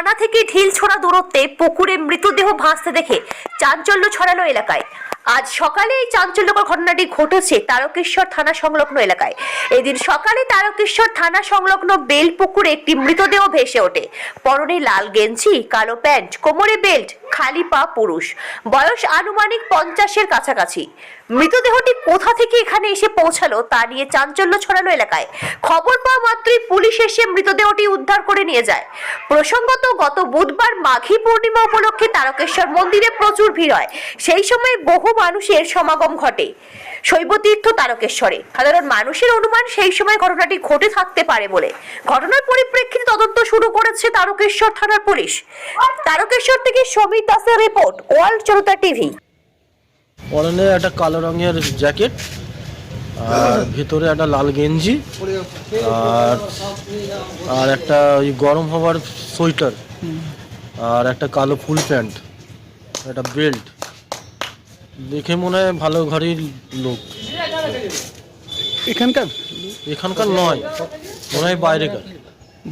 থানা থেকে ঢিল ছোড়া দূরত্বে পুকুরে মৃতদেহ ভাসতে দেখে চাঞ্চল্য ছড়ালো এলাকায়। আজ সকালে এই চাঞ্চল্যকর ঘটনাটি ঘটেছে তারকেশ্বর থানা সংলগ্ন এলাকায়। এদিন সকালে তারকেশ্বর থানা সংলগ্ন বেল পুকুরে একটি মৃতদেহ ভেসে ওঠে। পরনে লাল গেঞ্জি, কালো প্যান্ট, কোমরে বেল্ট খালি পা পুরুষ। বয়স আনুমানিক পঞ্চাশের কাছাকাছি। মৃতদেহটি কোথা থেকে এখানে এসে পৌঁছালো তা নিয়ে চাঞ্চল্য ছড়ালো এলাকায়। খবর পাওয়া মাত্রই পুলিশ এসে মৃতদেহটি উদ্ধার করে নিয়ে যায়। প্রসঙ্গত, গত বুধবার মাঘী পূর্ণিমা উপলক্ষে তারকেশ্বর মন্দিরে প্রচুর ভিড় হয়। সেই সময় বহু মানুষের সমাগম ঘটে। শৈবতীর্থ তারকেশ্বরে। সাধারণ মানুষের অনুমান সেই সময় ঘটনাটি ঘটে থাকতে পারে বলে। ঘটনার পরিপ্রেক্ষিতে তদন্ত শুরু করেছে তারকেশ্বর থানার পুলিশ। তারকেশ্বর থেকে সমীর দাসের রিপোর্ট ওয়ার্ল্ড জনতা টিভি। পরনে একটা কালো রঙের জ্যাকেট আর ভেতরে একটা লাল গেঞ্জি আর আর একটা ওই গরম হওয়ার সোয়েটার আর একটা কালো ফুল প্যান্ট একটা বেল্ট। দেখে মনে হয় ভালো ঘরের লোক। এখানকার? এখানকার নয় মনে হয় বাইরেকার।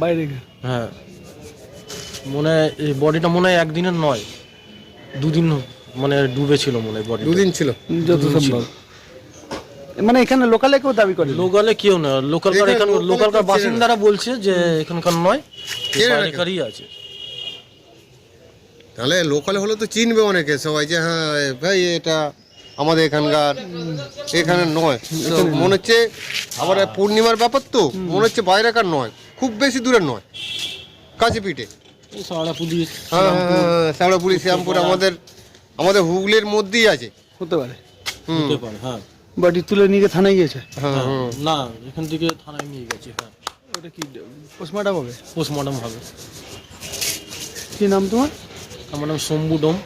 বাইরে হ্যাঁ। মনে হয় এই বডিটা মনে হয় একদিনের নয় দুদিন মানে ডুবে ছিল মনে হয় বডি দুদিন ছিল। যত সম্ভব। মানে এখানে লোকালে কেউ দাবি করে লোকালে কেউ না লোকালকার এখানে এখান লোকালে লোকালকার। বাসিন্দারা বলছে যে এখানকার নয়। বাইরেকারই আছে। তাহলে লোকালে হলে তো চিনবে অনেকে সবাই যে হ্যাঁ ভাই এটা আমাদের এখানকার এখানে নয়। মনে হচ্ছে আবার পূর্ণিমার ব্যাপার তো মনে হচ্ছে বাইরেকার নয়। খুব বেশি দূরের নয় কাছে পিঠে। সারা পুলিশ হ্যাঁ হ্যাঁ শ্যামলাপুরি শ্যামপুর আমাদের আমাদের হুগলির মধ্যেই আছে। হতে পারে। হুম। হতে পারে হ্যাঁ। বাড়ি তুলে নিয়ে গিয়ে থানায় গিয়েছে? হ্যাঁ হ্যাঁ, হ্যাঁ না এখান থেকে থানায় নিয়ে গেছে হ্যাঁ। ওটা কি পোস্টমার্টম হবে? পোস্টমর্টম হবে। কি নাম তোমার? আমার নাম শম্ভু ডোম।